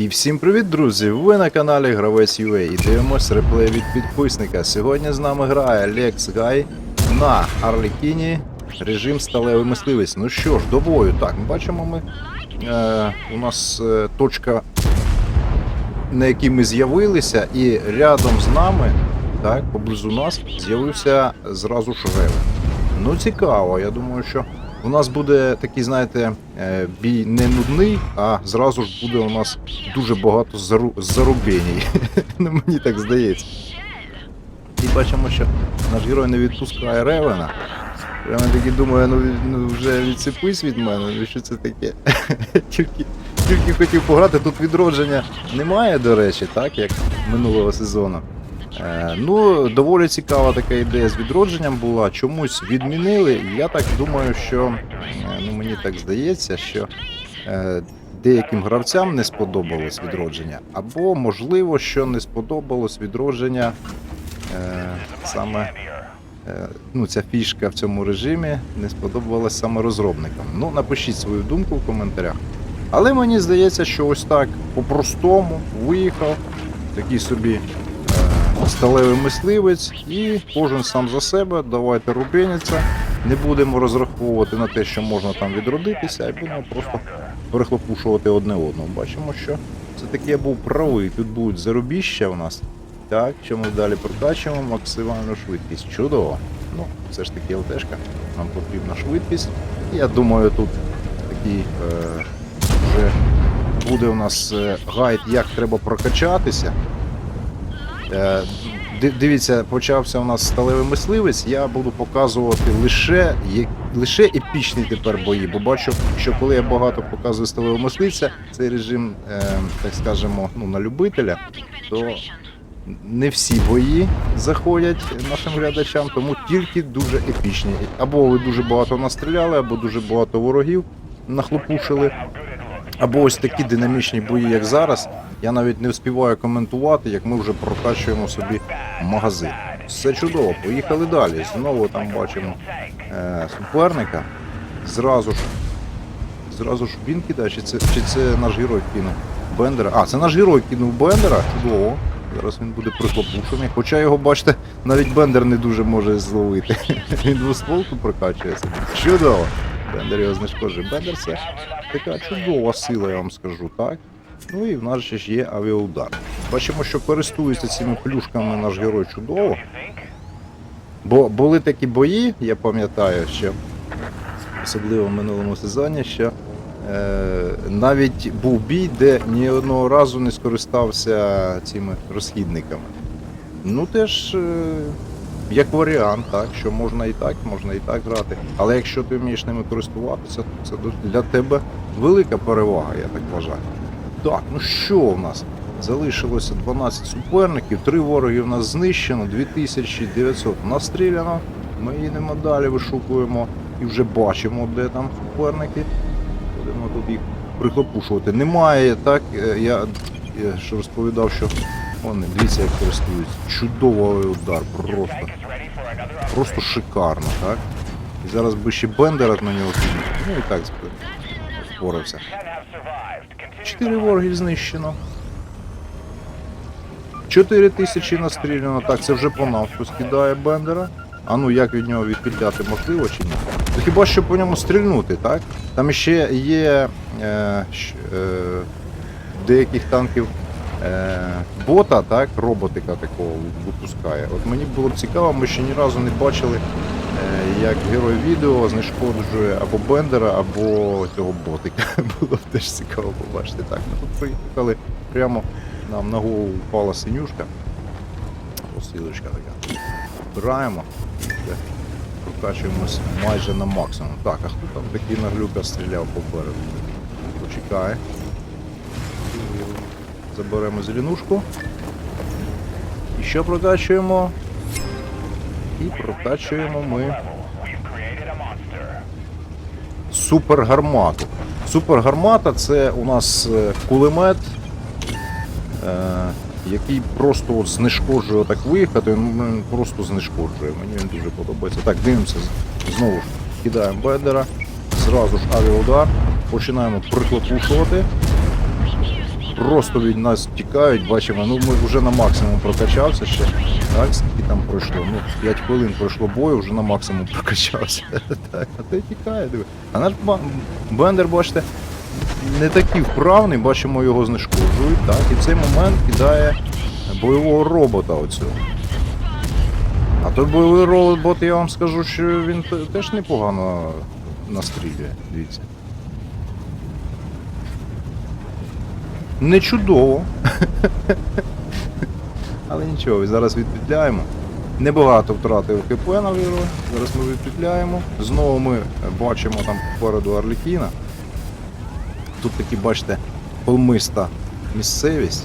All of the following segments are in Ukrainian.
І всім привіт, друзі! Ви на каналі Гравець UA і дивимось реплей від підписника. Сьогодні з нами грає Лекс Гай на Арлекіні режим сталевий мисливець. Ну що ж, до бою. Так, бачимо ми. Е, у нас е, точка, на якій ми з'явилися, і рядом з нами, так, поблизу нас, з'явився зразу ж. Ну, цікаво, я думаю, що у нас буде такий, знаєте, е, бій не нудний, а зразу ж буде у нас дуже багато зару... зарубєній. ну, мені так здається. І бачимо, що наш герой не відпускає Ревена. Прямо таки думаю, ну, ну вже відсипись від мене, ну що це таке? тільки, тільки хотів пограти, тут відродження немає, до речі, так, як минулого сезону. Е, ну, доволі цікава така ідея з відродженням була. Чомусь відмінили. Я так думаю, що е, ну, мені так здається, що е, деяким гравцям не сподобалось відродження, або можливо, що не сподобалось відродження саме. Ну, ця фішка в цьому режимі не сподобалась саме розробникам. Ну, напишіть свою думку в коментарях. Але мені здається, що ось так по-простому виїхав такий собі сталевий мисливець, і кожен сам за себе. Давайте рубеняться. Не будемо розраховувати на те, що можна там відродитися, а будемо просто перехлопушувати одне одного. Бачимо, що це таки я був правий. Тут будуть зарубіща у нас. Так, що ми далі прокачуємо максимальну швидкість. Чудово. Ну, все ж таки ЛТшка. Нам потрібна швидкість. Я думаю, тут такий е, вже буде у нас е, гайд, як треба прокачатися. Е, ди- Дивіться, почався у нас сталевий мисливець. Я буду показувати лише, лише епічні тепер бої, бо бачу, що коли я багато показую сталевого мисливця, цей режим, е, так скажемо, ну, на любителя, то не всі бої заходять нашим глядачам, тому тільки дуже епічні. Або ви дуже багато настріляли, або дуже багато ворогів нахлопушили. Або ось такі динамічні бої, як зараз. Я навіть не встигаю коментувати, як ми вже прокачуємо собі магазин. Все чудово, поїхали далі. Знову там бачимо е, суперника. Зразу ж. Зразу ж він кидає, чи це, чи це наш герой кинув Бендера? А, це наш герой кинув Бендера. Чудово. Зараз він буде прихлопушений. Хоча його, бачите, навіть Бендер не дуже може зловити. Він двостволку прокачує собі. Чудово. Бендер його знешкоджує. Бендер це така чудова сила, я вам скажу, так? Ну і в нас ще ж є авіаудар. Бачимо, що користується цими плюшками наш герой чудово. Бо були такі бої, я пам'ятаю, що особливо в минулому сезоні, що е, навіть був бій, де ні одного разу не скористався цими розхідниками. Ну теж, е, як варіант, так, що можна і так, можна і так грати. Але якщо ти вмієш ними користуватися, то це для тебе велика перевага, я так вважаю. Так, ну що в нас? Залишилося 12 суперників, 3 вороги в нас знищено, 2900 настріляно. Ми їдемо далі, вишукуємо і вже бачимо, де там суперники. Будемо тут їх прихлопушувати. Немає, так, е, я, я ж розповідав, що вони, дивіться, як користуються. Чудовий удар, просто. Просто шикарно, так? І зараз би ще Бендера на нього кинути. Ну і так спорився. Чотири ворогів знищено. Чотири тисячі настріляно. Так, це вже по нафту скидає Бендера. А ну як від нього відпіляти можливо чи ні? Ну, хіба що по ньому стрільнути, так? Там ще є е, е, деяких танків е, бота, так, роботика такого випускає. От мені було б цікаво, ми ще ні разу не бачили, як герой відео знешкоджує або Бендера, або цього ботика. Було б теж цікаво побачити. Так, ми тут приїхали прямо нам на голову впала синюшка. Посилочка така. Збираємо. Де Прокачуємось майже на максимум. Так, а хто там такий наглюка стріляв попереду? Почекай. Заберемо зеленушку. І що прокачуємо? І прокачуємо ми супергармату. Супергармата це у нас е, кулемет, е, який просто от знешкоджує так виїхати, він просто знешкоджує. Мені він дуже подобається. Так, дивимося. Знову ж кидаємо бендера, зразу ж авіаудар, починаємо прихлопушувати. Просто від нас тікають, бачимо, ну ми вже на максимум прокачався ще. Так, скільки там пройшло? Ну, 5 хвилин пройшло бою, вже на максимум прокачався. Так, а той тікає, диви. А наш Бендер, бачите, не такий вправний, бачимо, його знешкоджують, так, і в цей момент кидає бойового робота оцього. А той бойовий робот, я вам скажу, що він теж непогано настрілює, дивіться. Не чудово. Але нічого, зараз відпетляємо. Небагато втратив КП на. Зараз ми відпетляємо. Знову ми бачимо там попереду Арлекіна. Тут такі, бачите, холмиста місцевість.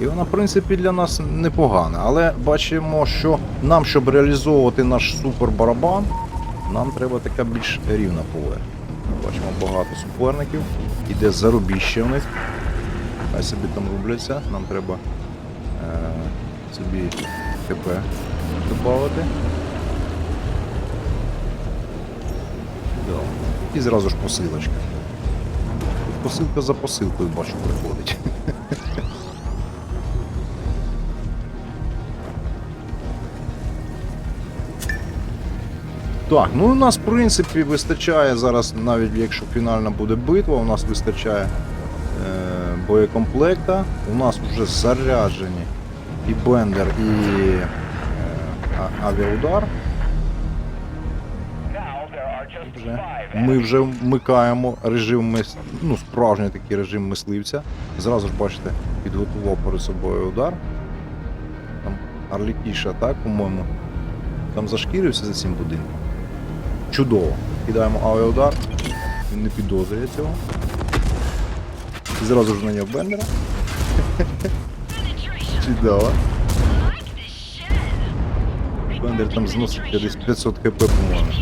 І вона, в принципі, для нас непогана. Але бачимо, що нам, щоб реалізовувати наш супер-барабан, нам треба така більш рівна поверхня. Бачимо багато суперників. Іде зарубіще в них. Хай собі там рубляться. Нам треба е, собі ХП додати. Да. І зразу ж посилочка. Посилка за посилкою бачу приходить. Так, ну у нас в принципі вистачає зараз, навіть якщо фінальна буде битва, у нас вистачає е, боєкомплекта. У нас вже заряджені і бендер, і е, авіаудар. Вже. Ми вже вмикаємо режим мис... ну, справжній такий режим мисливця. Зразу ж бачите, підготував перед собою удар. Там Арлікіша, так, по-моєму. Там зашкірився за цим будинком. Чудово. Кидаємо авіаудар. Він не підозрює цього. І зразу ж на нього бендера. Чудово. Бендер там зносить десь 500 хп, по-моєму.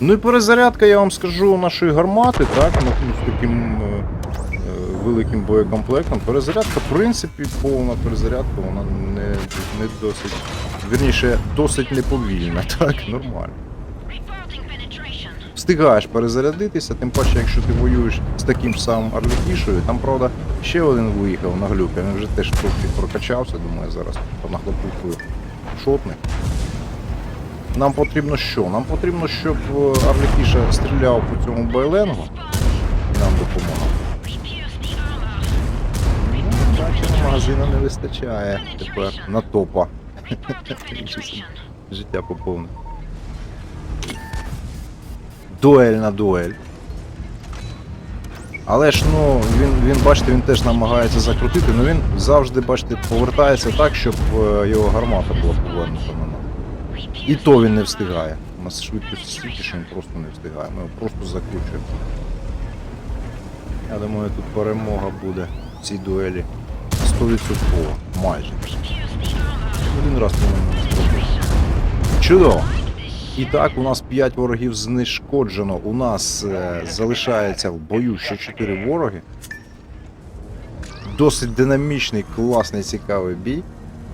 Ну і перезарядка, я вам скажу, нашої гармати, так, ну, ну, з таким е, е, великим боєкомплектом. Перезарядка, в принципі, повна перезарядка, вона не, не досить. Вірніше, досить неповільна, так, нормально. Встигаєш перезарядитися, тим паче, якщо ти воюєш з таким ж самим Арлікішою, там, правда, ще один виїхав на глюка, він вже теж трохи прокачався, думаю, зараз нахлопухую шотник. Нам потрібно що? Нам потрібно, щоб е, Арлікіша стріляв по цьому байленгу нам допомагав. Ну, Бачимо, магазину не вистачає тепер на топа. Життя поповне. Дуель на дуель. Але ж ну, він, він, бачите, він теж намагається закрутити, але він завжди, бачите, повертається так, щоб е, його гармата була повернута на нас. І то він не встигає. У нас швидкість стільки, що він просто не встигає. Ми його просто закручуємо. Я думаю, тут перемога буде в цій дуелі 100% майже. Один раз, по-моєму. Чудово! І так, у нас 5 ворогів знешкоджено. У нас е, залишається в бою ще 4 вороги. Досить динамічний, класний, цікавий бій.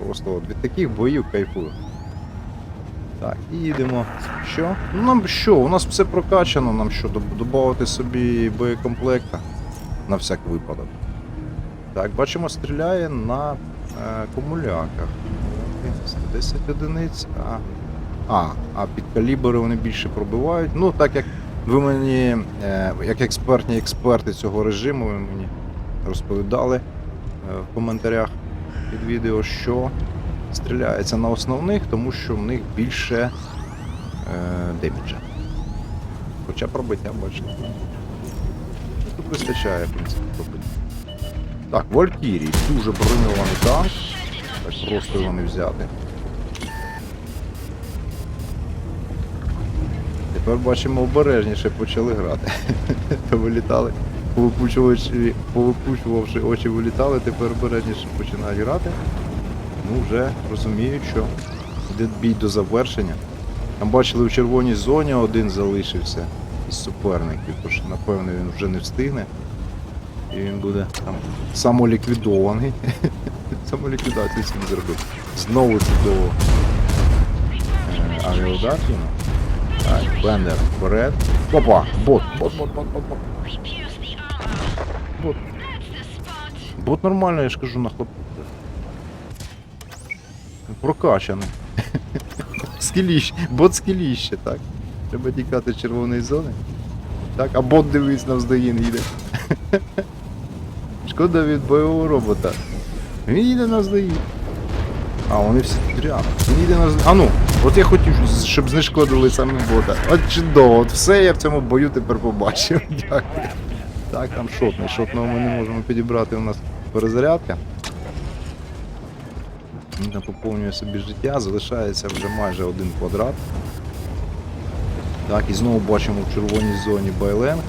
Просто от від таких боїв кайфую. Так, і їдемо. Що? Ну нам що? У нас все прокачано, нам що, додати собі боєкомплекта на всяк випадок. Так, бачимо, стріляє на е, комуляках. 10 одиниць. А, а, а під калібри вони більше пробивають. Ну, так як ви мені, е, як експертні експерти цього режиму, ви мені розповідали е, в коментарях під відео, що стріляється на основних, тому що в них більше е, деміджа. Хоча пробиття, бачите. Тут вистачає, в принципі, пробиття. Так, Валькірій, дуже броньований танк. Так просто його не взяти. Тепер бачимо обережніше почали грати. Вилітали, повипучувавши, очі вилітали, тепер обережніше починають грати. Ну вже розуміють, що йде бій до завершення. Там бачили в червоній зоні один залишився із суперників, тож напевно він вже не встигне. І він буде там самоліквідований. Самоліквідацію собі зробив. Знову чудово. Авіаудар кинув. Так, Бендер вперед. Опа, бот, бот, бот, бот, бот, бот. Бот. Бот нормально, я ж кажу, на хлоп. Прокачаний. Скіліще, бот скіліще, так. Треба тікати червоної зони. Так, а бот дивись навздогін їде. Шкода від бойового робота. Він їде навздогін. А, вони всі тут. Він їде навздогін. А ну, от я хотів, щоб знешкодили саме бота. От чудово, от все я в цьому бою тепер побачив. Дякую. Так, там шотний. Шотного ми не можемо підібрати у нас перезарядка. Він поповнює собі життя, залишається вже майже один квадрат. Так, і знову бачимо в червоній зоні Байленг.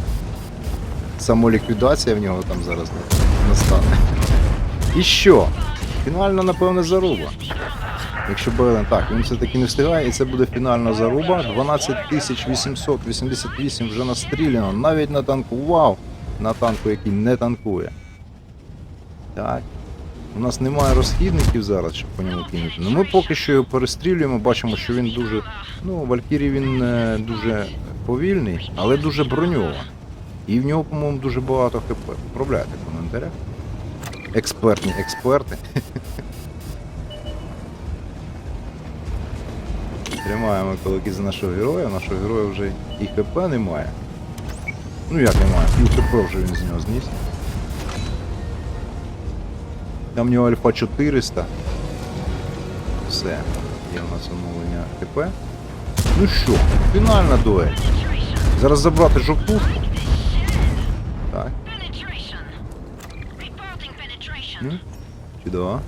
Самоліквідація в нього там зараз настане. І що? Фінальна, напевне, заруба. Якщо Байлен, так, він все-таки не встигає, і це буде фінальна заруба. 12888 вже настріляно, навіть на танку. Вау! На танку, який не танкує. Так. У нас немає розхідників зараз, щоб по ньому кинути. Ну ми поки що його перестрілюємо, бачимо, що він дуже. Ну, Валькірій він е, дуже повільний, але дуже броньований. І в нього, по-моєму, дуже багато хп. Поправляйте в коментарях. Експертні експерти. Тримаємо кулаки за нашого героя. Нашого героя вже і ХП немає. Ну як немає? Пів ХП вже він з нього зніс. Там в нього альфа 400. Все. Є у нас оновлення ХП. Ну що, фінальна дуель. Зараз забрати жовтушку. Так. Ну, чудово.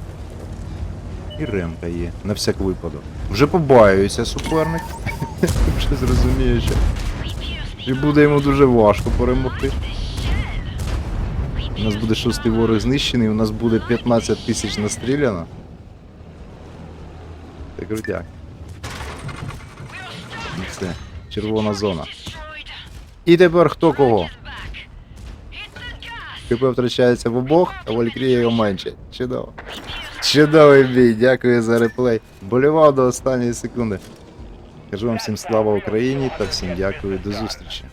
І ремка є. На всяк випадок. Вже побаюється суперник. Вже зрозуміє, що і буде йому дуже важко перемогти. У нас буде шостий ворог знищений, у нас буде 15 тисяч настріляно. Це крутяк. Ну все, червона зона. І тепер хто кого? КП втрачається в обох, а Валькрія його менше. Чудово. Чудовий бій, дякую за реплей. Болівав до останньої секунди. Кажу вам всім слава Україні та всім дякую, до зустрічі.